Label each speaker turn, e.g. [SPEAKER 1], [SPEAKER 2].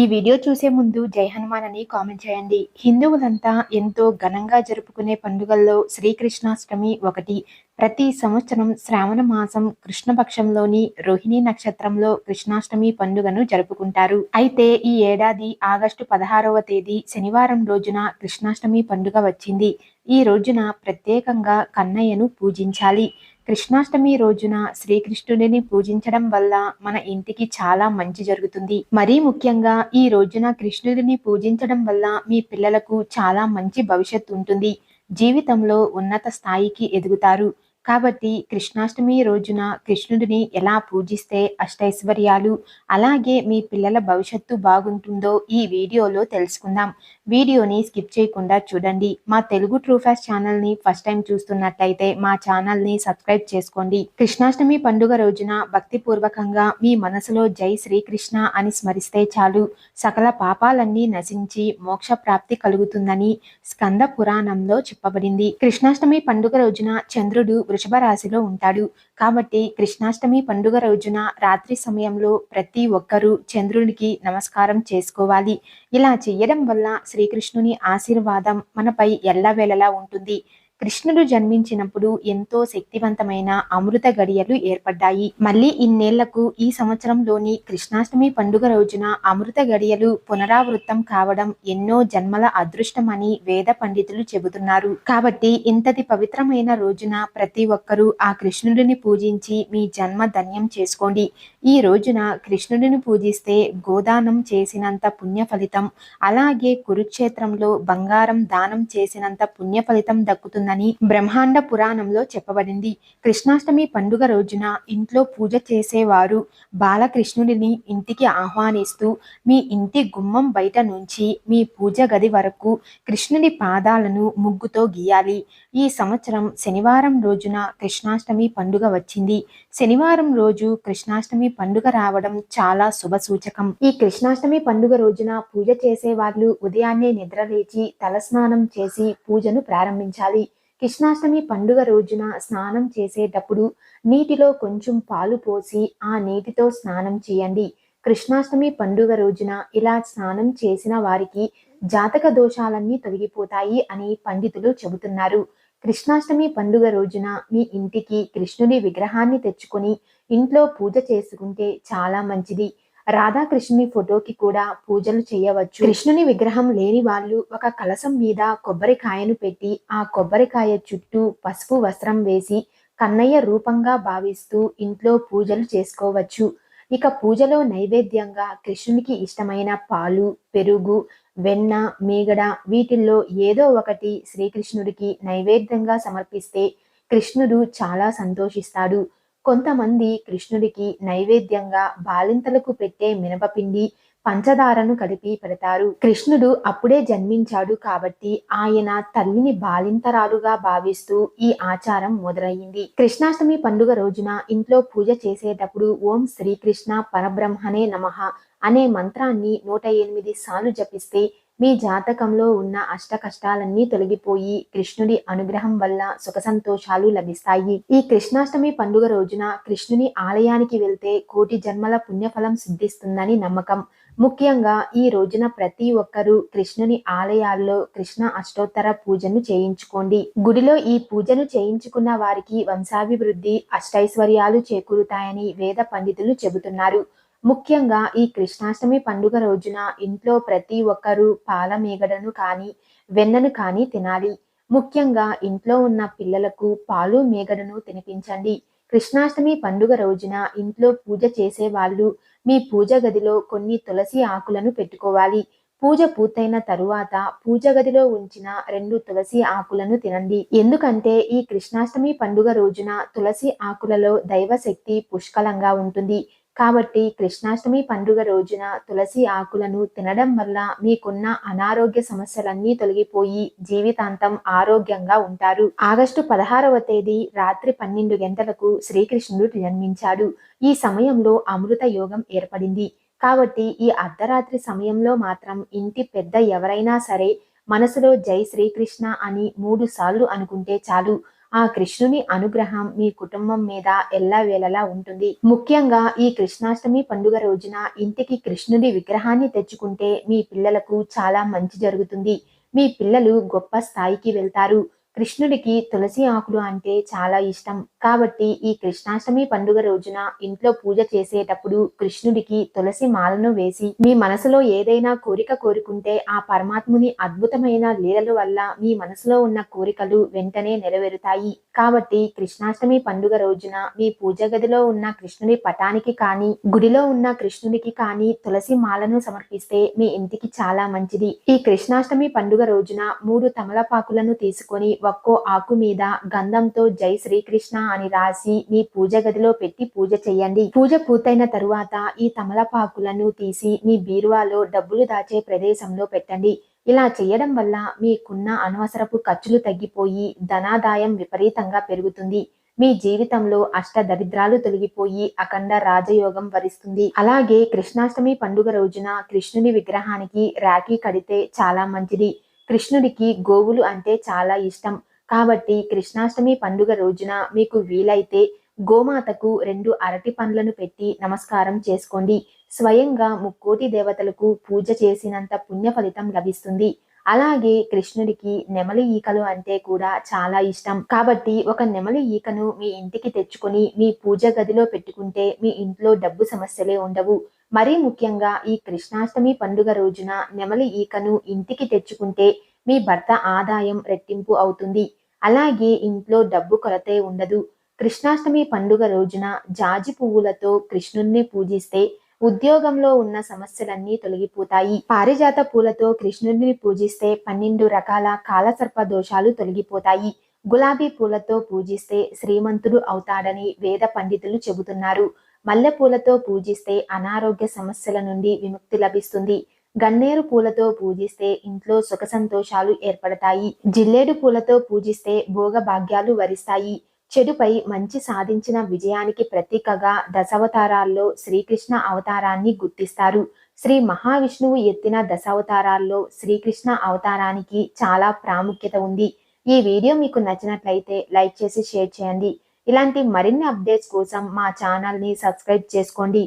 [SPEAKER 1] ఈ వీడియో చూసే ముందు జై హనుమాన్ అని కామెంట్ చేయండి. హిందువులంతా ఎంతో ఘనంగా జరుపుకునే పండుగల్లో శ్రీకృష్ణాష్టమి ఒకటి. ప్రతి సంవత్సరం శ్రావణ మాసం కృష్ణపక్షంలోని రోహిణి నక్షత్రంలో కృష్ణాష్టమి పండుగను జరుపుకుంటారు. అయితే ఈ ఏడాది ఆగస్టు పదహారవ తేదీ శనివారం రోజున కృష్ణాష్టమి పండుగ వచ్చింది. ఈ రోజున ప్రత్యేకంగా కన్నయ్యను పూజించాలి. కృష్ణాష్టమి రోజున శ్రీకృష్ణుడిని పూజించడం వల్ల మన ఇంటికి చాలా మంచి జరుగుతుంది. మరీ ముఖ్యంగా ఈ రోజున కృష్ణుడిని పూజించడం వల్ల మీ పిల్లలకు చాలా మంచి భవిష్యత్తు ఉంటుంది. జీవితంలో ఉన్నత స్థాయికి ఎదుగుతారు. కాబట్టి కృష్ణాష్టమి రోజున కృష్ణుడిని ఎలా పూజిస్తే అష్టైశ్వర్యాలు అలాగే మీ పిల్లల భవిష్యత్తు బాగుంటుందో ఈ వీడియోలో తెలుసుకుందాం. వీడియోని స్కిప్ చేయకుండా చూడండి. మా తెలుగు ట్రూఫాస్ ఛానల్ని ఫస్ట్ టైం చూస్తున్నట్లయితే మా ఛానల్ని సబ్స్క్రైబ్ చేసుకోండి. కృష్ణాష్టమి పండుగ రోజున భక్తిపూర్వకంగా మీ మనసులో జై శ్రీకృష్ణ అని స్మరిస్తే చాలు. సకల పాపాలన్నీ నశించి మోక్ష ప్రాప్తి కలుగుతుందని స్కంద పురాణంలో చెప్పబడింది. కృష్ణాష్టమి పండుగ రోజున చంద్రుడు వృషభ రాశిలో ఉంటాడు. కాబట్టి కృష్ణాష్టమి పండుగ రోజున రాత్రి సమయంలో ప్రతి ఒక్కరూ చంద్రునికి నమస్కారం చేసుకోవాలి. ఇలా చేయడం వల్ల శ్రీకృష్ణుని ఆశీర్వాదం మనపై ఎల్లవేళలా ఉంటుంది. కృష్ణుడు జన్మించినప్పుడు ఎంతో శక్తివంతమైన అమృత గడియలు ఏర్పడ్డాయి. మళ్ళీ ఇన్నేళ్ళకు ఈ సంవత్సరంలోని కృష్ణాష్టమి పండుగ రోజున అమృత గడియలు పునరావృతం కావడం ఎన్నో జన్మల అదృష్టమని వేద పండితులు చెబుతున్నారు. కాబట్టి ఇంతటి పవిత్రమైన రోజున ప్రతి ఒక్కరూ ఆ కృష్ణుడిని పూజించి మీ జన్మ ధన్యం చేసుకోండి. ఈ రోజున కృష్ణుడిని పూజిస్తే గోదానం చేసినంత పుణ్య ఫలితం అలాగే కురుక్షేత్రంలో బంగారం దానం చేసినంత పుణ్య ఫలితం దక్కుతుందని బ్రహ్మాండ పురాణంలో చెప్పబడింది. కృష్ణాష్టమి పండుగ రోజున ఇంట్లో పూజ చేసేవారు బాలకృష్ణుడిని ఇంటికి ఆహ్వానిస్తూ మీ ఇంటి గుమ్మం బయట నుంచి మీ పూజ గది వరకు కృష్ణుడి పాదాలను ముగ్గుతో గీయాలి. ఈ సంవత్సరం శనివారం రోజున కృష్ణాష్టమి పండుగ వచ్చింది. శనివారం రోజు కృష్ణాష్టమి పండుగ రావడం చాలా శుభ సూచకం. ఈ కృష్ణాష్టమి పండుగ రోజున పూజ చేసే వాళ్ళు ఉదయాన్నే నిద్రలేచి తలస్నానం చేసి పూజను ప్రారంభించాలి. కృష్ణాష్టమి పండుగ రోజున స్నానం చేసేటప్పుడు నీటిలో కొంచెం పాలు పోసి ఆ నీటితో స్నానం చేయండి. కృష్ణాష్టమి పండుగ రోజున ఇలా స్నానం చేసిన వారికి జాతక దోషాలన్నీ తొలగిపోతాయి అని పండితులు చెబుతున్నారు. కృష్ణాష్టమి పండుగ రోజున మీ ఇంటికి కృష్ణుడి విగ్రహాన్ని తెచ్చుకొని ఇంట్లో పూజ చేసుకుంటే చాలా మంచిది. రాధాకృష్ణుని ఫోటోకి కూడా పూజలు చేయవచ్చు. కృష్ణుని విగ్రహం లేని వాళ్ళు ఒక కలసం మీద కొబ్బరికాయను పెట్టి ఆ కొబ్బరికాయ చుట్టూ పసుపు వస్త్రం వేసి కన్నయ్య రూపంగా భావిస్తూ ఇంట్లో పూజలు చేసుకోవచ్చు. ఇక పూజలో నైవేద్యంగా కృష్ణునికి ఇష్టమైన పాలు పెరుగు వెన్న మీగడ వీటిల్లో ఏదో ఒకటి శ్రీకృష్ణుడికి నైవేద్యంగా సమర్పిస్తే కృష్ణుడు చాలా సంతోషిస్తాడు. కొంతమంది కృష్ణుడికి నైవేద్యంగా బాలింతలకు పెట్టే మినపపిండి పంచదారను కలిపి పెడతారు. కృష్ణుడు అప్పుడే జన్మించాడు కాబట్టి ఆయన తల్లిని బాలింతరాలుగా భావిస్తూ ఈ ఆచారం మొదలయ్యింది. కృష్ణాష్టమి పండుగ రోజున ఇంట్లో పూజ చేసేటప్పుడు ఓం శ్రీకృష్ణ పరబ్రహ్మనే నమ అనే మంత్రాన్ని నూట ఎనిమిది సార్లు జపిస్తే మీ జాతకంలో ఉన్న అష్ట కష్టాలన్నీ తొలగిపోయి కృష్ణుడి అనుగ్రహం వల్ల సుఖ సంతోషాలు లభిస్తాయి. ఈ కృష్ణాష్టమి పండుగ రోజున కృష్ణుని ఆలయానికి వెళ్తే కోటి జన్మల పుణ్యఫలం సిద్ధిస్తుందని నమ్మకం. ముఖ్యంగా ఈ రోజున ప్రతి ఒక్కరూ కృష్ణుని ఆలయాల్లో కృష్ణ అష్టోత్తర పూజను చేయించుకోండి. గుడిలో ఈ పూజను చేయించుకున్న వారికి వంశాభివృద్ధి అష్టైశ్వర్యాలు చేకూరుతాయని వేద పండితులు చెబుతున్నారు. ముఖ్యంగా ఈ కృష్ణాష్టమి పండుగ రోజున ఇంట్లో ప్రతి ఒక్కరూ పాల మేగడను కానీ వెన్నను కానీ తినాలి. ముఖ్యంగా ఇంట్లో ఉన్న పిల్లలకు పాలు మేగడను తినిపించండి. కృష్ణాష్టమి పండుగ రోజున ఇంట్లో పూజ చేసే వాళ్ళు మీ పూజ గదిలో కొన్ని తులసి ఆకులను పెట్టుకోవాలి. పూజ పూర్తయిన తరువాత పూజ గదిలో ఉంచిన రెండు తులసి ఆకులను తినండి. ఎందుకంటే ఈ కృష్ణాష్టమి పండుగ రోజున తులసి ఆకులలో దైవశక్తి పుష్కలంగా ఉంటుంది. కాబట్టి కృష్ణాష్టమి పండుగ రోజున తులసి ఆకులను తినడం వల్ల మీకున్న అనారోగ్య సమస్యలన్నీ తొలగిపోయి జీవితాంతం ఆరోగ్యంగా ఉంటారు. ఆగస్టు పదహారవ తేదీ రాత్రి పన్నెండు గంటలకు శ్రీకృష్ణుడు జన్మించాడు. ఈ సమయంలో అమృత యోగం ఏర్పడింది. కాబట్టి ఈ అర్ధరాత్రి సమయంలో మాత్రం ఇంటి పెద్ద ఎవరైనా సరే మనసులో జై శ్రీకృష్ణ అని మూడు సార్లు అనుకుంటే చాలు. ఆ కృష్ణుని అనుగ్రహం మీ కుటుంబం మీద ఎల్లవేళలా ఉంటుంది. ముఖ్యంగా ఈ కృష్ణాష్టమి పండుగ రోజున ఇంటికి కృష్ణుడి విగ్రహాన్ని తెచ్చుకుంటే మీ పిల్లలకు చాలా మంచి జరుగుతుంది. మీ పిల్లలు గొప్ప స్థాయికి వెళ్తారు. కృష్ణుడికి తులసి ఆకులు అంటే చాలా ఇష్టం. కాబట్టి ఈ కృష్ణాష్టమి పండుగ రోజున ఇంట్లో పూజ చేసేటప్పుడు కృష్ణుడికి తులసి మాలను వేసి మీ మనసులో ఏదైనా కోరిక కోరుకుంటే ఆ పరమాత్ముని అద్భుతమైన లీలల వల్ల మీ మనసులో ఉన్న కోరికలు వెంటనే నెరవేరుతాయి. కాబట్టి కృష్ణాష్టమి పండుగ రోజున మీ పూజ గదిలో ఉన్న కృష్ణుని పటానికి కానీ గుడిలో ఉన్న కృష్ణుడికి కానీ తులసి మాలను సమర్పిస్తే మీ ఇంటికి చాలా మంచిది. ఈ కృష్ణాష్టమి పండుగ రోజున మూడు తమలపాకులను తీసుకొని ఒక్కో ఆకు మీద గంధంతో జై శ్రీకృష్ణ అని రాసి మీ పూజ గదిలో పెట్టి పూజ చేయండి. పూజ పూర్తయిన తరువాత ఈ తమలపాకులను తీసి మీ బీరువాలో డబ్బులు దాచే ప్రదేశంలో పెట్టండి. ఇలా చేయడం వల్ల మీకున్న అనవసరపు ఖర్చులు తగ్గిపోయి ధనాదాయం విపరీతంగా పెరుగుతుంది. మీ జీవితంలో అష్ట దరిద్రాలు తొలగిపోయి అఖండ రాజయోగం వరిస్తుంది. అలాగే కృష్ణాష్టమి పండుగ రోజున కృష్ణుని విగ్రహానికి రాఖీ కడితే చాలా మంచిది. కృష్ణుడికి గోవులు అంటే చాలా ఇష్టం. కాబట్టి కృష్ణాష్టమి పండుగ రోజున మీకు వీలైతే గోమాతకు రెండు అరటి పండ్లను పెట్టి నమస్కారం చేసుకోండి. స్వయంగా ముక్కోటి దేవతలకు పూజ చేసినంత పుణ్య ఫలితం లభిస్తుంది. అలాగే కృష్ణుడికి నెమలి ఈకలు అంటే కూడా చాలా ఇష్టం. కాబట్టి ఒక నెమలి ఈకను మీ ఇంటికి తెచ్చుకొని మీ పూజ గదిలో పెట్టుకుంటే మీ ఇంట్లో డబ్బు సమస్యలే ఉండవు. మరీ ముఖ్యంగా ఈ కృష్ణాష్టమి పండుగ రోజున నెమలి ఈకను ఇంటికి తెచ్చుకుంటే మీ భర్త ఆదాయం రెట్టింపు అవుతుంది. అలాగే ఇంట్లో డబ్బు కొరతే ఉండదు. కృష్ణాష్టమి పండుగ రోజున జాజి పువ్వులతో కృష్ణుణ్ణి పూజిస్తే ఉద్యోగంలో ఉన్న సమస్యలన్నీ తొలగిపోతాయి. పారిజాత పూలతో కృష్ణుడిని పూజిస్తే పన్నెండు రకాల కాలసర్ప దోషాలు తొలగిపోతాయి. గులాబీ పూలతో పూజిస్తే శ్రీమంతుడు అవుతాడని వేద పండితులు చెబుతున్నారు. మల్లెపూలతో పూజిస్తే అనారోగ్య సమస్యల నుండి విముక్తి లభిస్తుంది. గన్నేరు పూలతో పూజిస్తే ఇంట్లో సుఖ సంతోషాలు ఏర్పడతాయి. జిల్లేడు పూలతో పూజిస్తే భోగ భాగ్యాలు వరిస్తాయి. చెడుపై మంచి సాధించిన విజయానికి ప్రతీకగా దశావతారాల్లో శ్రీకృష్ణ అవతారాన్ని గుర్తిస్తారు. శ్రీ మహావిష్ణువు ఎత్తిన దశావతారాల్లో శ్రీకృష్ణ అవతారానికి చాలా ప్రాముఖ్యత ఉంది. ఈ వీడియో మీకు నచ్చినట్లయితే లైక్ చేసి షేర్ చేయండి. ఇలాంటి మరిన్ని అప్డేట్స్ కోసం మా ఛానల్ని సబ్స్క్రైబ్ చేసుకోండి.